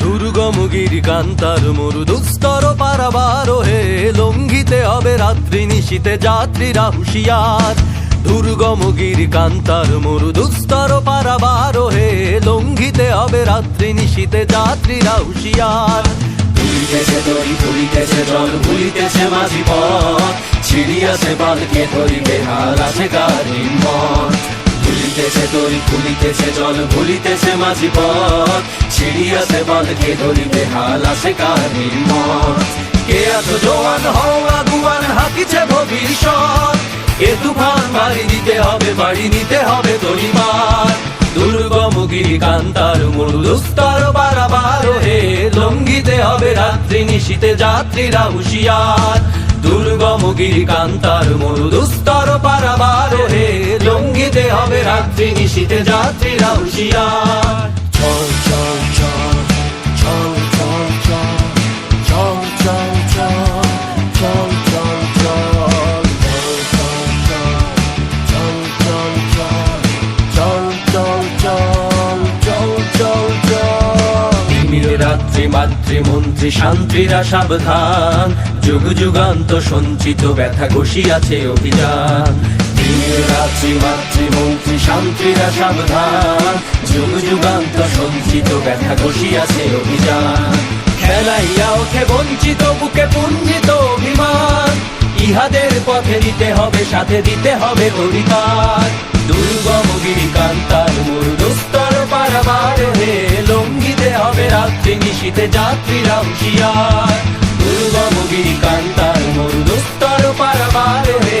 দুর্গমগির কান্তার মরু দুস্তর পারাবার হে লঙ্ঘিতে হবে রাত্রি নিশীতে যাত্রীরা হুঁশিয়ার। দুর্গমগির কান্তার মরু দুস্তর পারাবার হে লঙ্ঘিতে হবে রাত্রি নিশীতে যাত্রীরা হুঁশিয়ার। ভুলিতেছে দড়ি ভুলিতেছে জল ভুলিতেছে মাঝি পথ। ছিড়িয়াছে বালকে ধরিবে হাল আছে গাড়ির মত। ভুলিতেছে দড়ি ভুলিতেছে জল, ভুলিতেছে মাঝি পথ। ছিড়িয়াছে বালকে ধরিবে হাল আছে গাড়ির মত? কে আছো জোয়ান হও আগুয়ান হাকিছে ভবিষ্যৎ? এ তুফান, বাড়ি দিতে হবে, বাড়ি নিতে হবে দলিমার দুর্গমগিরি কান্তার মরু বারাবার হে লঙ্ঘিতে হবে রাত্রি, নিশীতে যাত্রীরা হুঁশিয়ার। দুর্গমগিরি কান্তার মরু দুস্তর পারাবার হে লঙ্ঘিতে হবে রাত্রি নিশীতে যাত্রীরা হুঁশিয়ার চল চল চল চল চল চল চল চল চল চল চল চল চল চল চল চল চল চল তিমির রাত্রি মাতৃমন্ত্রী শান্তিরা সাবধান যুগ যুগান্ত সঞ্চিত ব্যথা ঘষিয়াছে অভিযান দিনের রাত্রি মাতৃমন্ত্রী শান্তিরা সাবধান। যুগ, যুগান্ত সঞ্চিত ব্যথা ঘষিয়াছে অভিযান। খেলাইয়া ওঠে বঞ্চিত, বুকে পুঞ্জিত অভিমান। ইহাদের পথে দিতে হবে, সাথে দিতে হবে অধিকার দুর্গমগিরি কান্তার মরু দুস্তর পারাবার হে, লঙ্ঘিতে হবে রাত্রি নিশীতে যাত্রীরা হুঁশিয়ার। দুর্গমগিরি কান্তার মরু দুস্তর পারাবার হে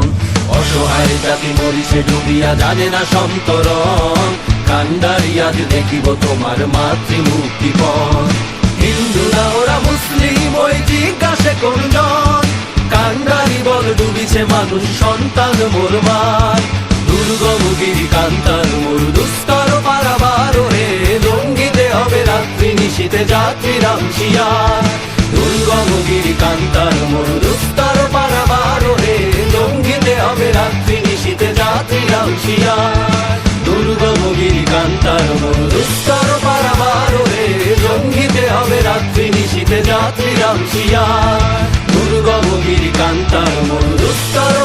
জাতি মরিছে ডুবিয়া জানে না সন্তরণ। কান্ডারি আজ দেখিব তোমার মাতৃমুক্তিপণ হিন্দু না ওরা মুসলিম, ওই জিজ্ঞাসে কোনজন কান্ডারি বল ডুবিছে মানুষ, সন্তান মোরমার দুর্গমগিরি কান্তার মোর দুস্তর পারাবার হে লঙ্গিতে হবে রাত্রি, নিশীতে যাত্রীরা হুঁশিয়ার হুঁশিয়ার দুর্গমগিরি কান্তার রাত্রি নিশীতে যাত্রীরা হুঁশিয়ার দুর্গমগিরি কান্তার মোর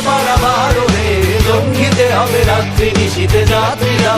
পারাবার হে লঙ্ঘিতে হবে রাত্রি নিশীতে যাত্রীরা